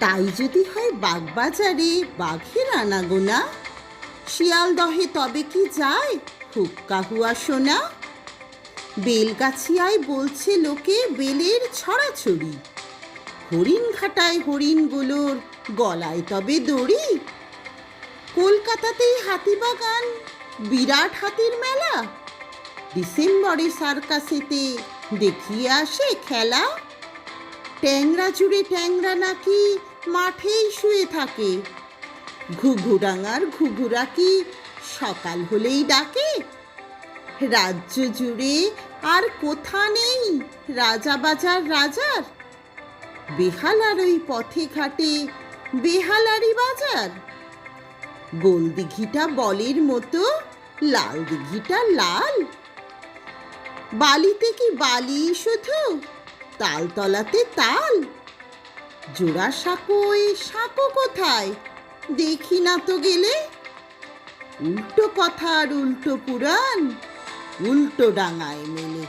তাই যদি হয় বাগবাজারে বাঘের আনাগোনা। শিয়াল দহে তবে কি যায়? হুক্কা হুয়া শোনা বেলগাছিয়ায় বলছে লোকে বেলের ছড়াছড়ি। হরিণ ঘাটায় হরিণগুলোর গলায় তবে দড়ি। কলকাতাতেই হাতিবাগান, বিরাট হাতির মেলা। ডিসেম্বরে সার্কাসেতে দেখিয়ে আসে খেলা। ট্যাংরা জুড়ে ট্যাংরা নাকি মাঠেই শুয়ে থাকে। ঘুঘুরাঙার ঘুঘুরা কি সকাল হলেই ডাকে। রাজ্য জুড়ে আর কোথা নেই রাজা বাজার রাজার। বেহালার ওই পথে ঘাটে বেহালারি বাজার। গোল দিঘিটা বলের মতো, লাল দিঘিটা লাল। বালিতে কি বালি শুধু, তালতলাতে তাল। জোড়া সাঁকো এই সাঁকো কোথায়? দেখি না তো গেলে। উল্টো কথা আর উল্টো পুরাণ, উল্টো ডাঙায় মেলে।